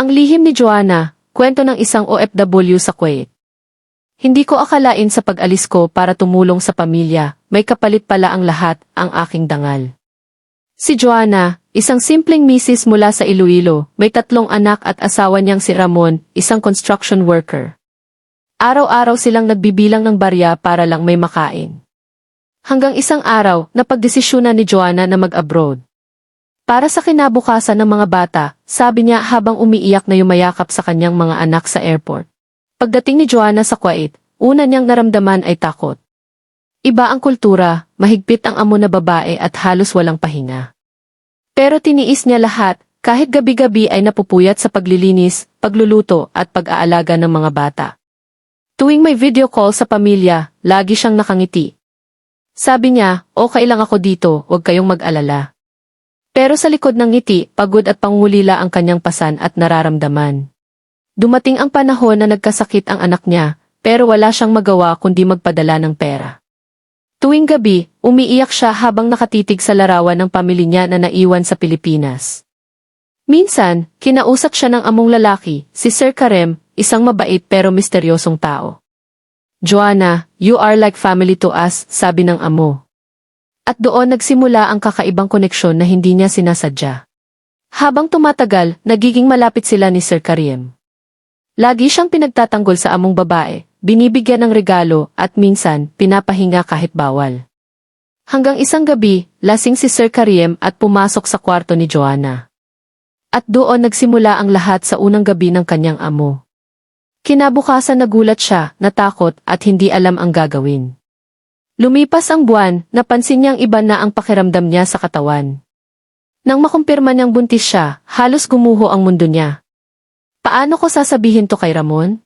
Ang lihim ni Joanna, kwento ng isang OFW sa Kuwait. Hindi ko akalain sa pag-alis ko para tumulong sa pamilya, may kapalit pala ang lahat, ang aking dangal. Si Joanna, isang simpleng misis mula sa Iloilo, may tatlong anak at asawa niyang si Ramon, isang construction worker. Araw-araw silang nagbibilang ng barya para lang may makain. Hanggang isang araw, napagdesisyonan ni Joanna na mag-abroad. Para sa kinabukasan ng mga bata, sabi niya habang umiiyak na yumayakap sa kanyang mga anak sa airport. Pagdating ni Joanna sa Kuwait, una niyang naramdaman ay takot. Iba ang kultura, mahigpit ang amo na babae at halos walang pahinga. Pero tiniis niya lahat, kahit gabi-gabi ay napupuyat sa paglilinis, pagluluto at pag-aalaga ng mga bata. Tuwing may video call sa pamilya, lagi siyang nakangiti. Sabi niya, okay lang ako dito, huwag kayong mag-alala. Pero sa likod ng ngiti, pagod at pangulila ang kanyang pasan at nararamdaman. Dumating ang panahon na nagkasakit ang anak niya, pero wala siyang magawa kundi magpadala ng pera. Tuwing gabi, umiiyak siya habang nakatitig sa larawan ng pamilya niya na naiwan sa Pilipinas. Minsan, kinausap siya ng among lalaki, si Sir Karem, isang mabait pero misteryosong tao. Joanna, you are like family to us, sabi ng amo. At doon nagsimula ang kakaibang koneksyon na hindi niya sinasadya. Habang tumatagal, nagiging malapit sila ni Sir Kariem. Lagi siyang pinagtatanggol sa among babae, binibigyan ng regalo at minsan pinapahinga kahit bawal. Hanggang isang gabi, lasing si Sir Kariem at pumasok sa kwarto ni Joanna. At doon nagsimula ang lahat sa unang gabi ng kanyang amo. Kinabukasan nagulat siya, natakot at hindi alam ang gagawin. Lumipas ang buwan, napansin niyang iba na ang pakiramdam niya sa katawan. Nang makumpirma niyang buntis siya, halos gumuho ang mundo niya. Paano ko sasabihin to kay Ramon?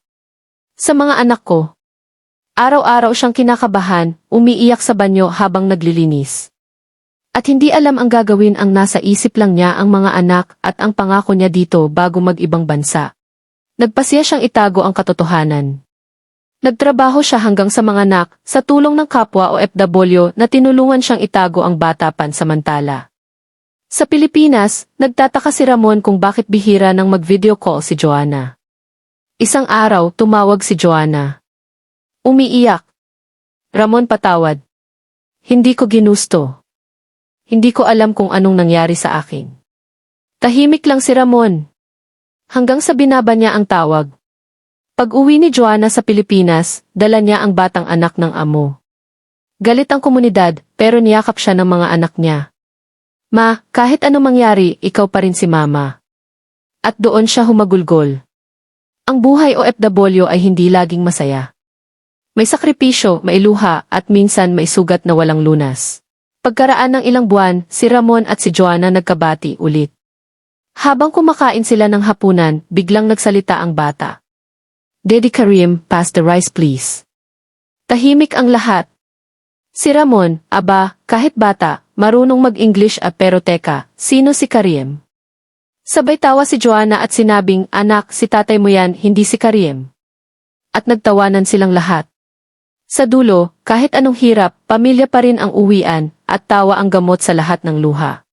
Sa mga anak ko. Araw-araw siyang kinakabahan, umiiyak sa banyo habang naglilinis. At hindi alam ang gagawin ang nasa isip lang niya ang mga anak at ang pangako niya dito bago mag-ibang bansa. Nagpasya siyang itago ang katotohanan. Nagtrabaho siya hanggang sa mga anak, sa tulong ng kapwa o FW na tinulungan siyang itago ang bata pansamantala. Sa Pilipinas, nagtataka si Ramon kung bakit bihira nang mag-video call si Joanna. Isang araw, tumawag si Joanna. Umiiyak. Ramon patawad. Hindi ko ginusto. Hindi ko alam kung anong nangyari sa akin. Tahimik lang si Ramon. Hanggang sa binaba niya ang tawag. Pag uwi ni Joanna sa Pilipinas, dala niya ang batang anak ng amo. Galit ang komunidad, pero niyakap siya ng mga anak niya. Ma, kahit ano mangyari, ikaw pa rin si Mama. At doon siya humagulgol. Ang buhay OFW ay hindi laging masaya. May sakripisyo, may luha, at minsan may sugat na walang lunas. Pagkaraan ng ilang buwan, si Ramon at si Joanna nagkabati ulit. Habang kumakain sila ng hapunan, biglang nagsalita ang bata. Daddy Karim, pass the rice please. Tahimik ang lahat. Si Ramon, aba, kahit bata, marunong mag-English at pero teka, sino si Karim? Sabay tawa si Joanna at sinabing, anak, si tatay mo yan, hindi si Karim. At nagtawanan silang lahat. Sa dulo, kahit anong hirap, pamilya pa rin ang uwian, at tawa ang gamot sa lahat ng luha.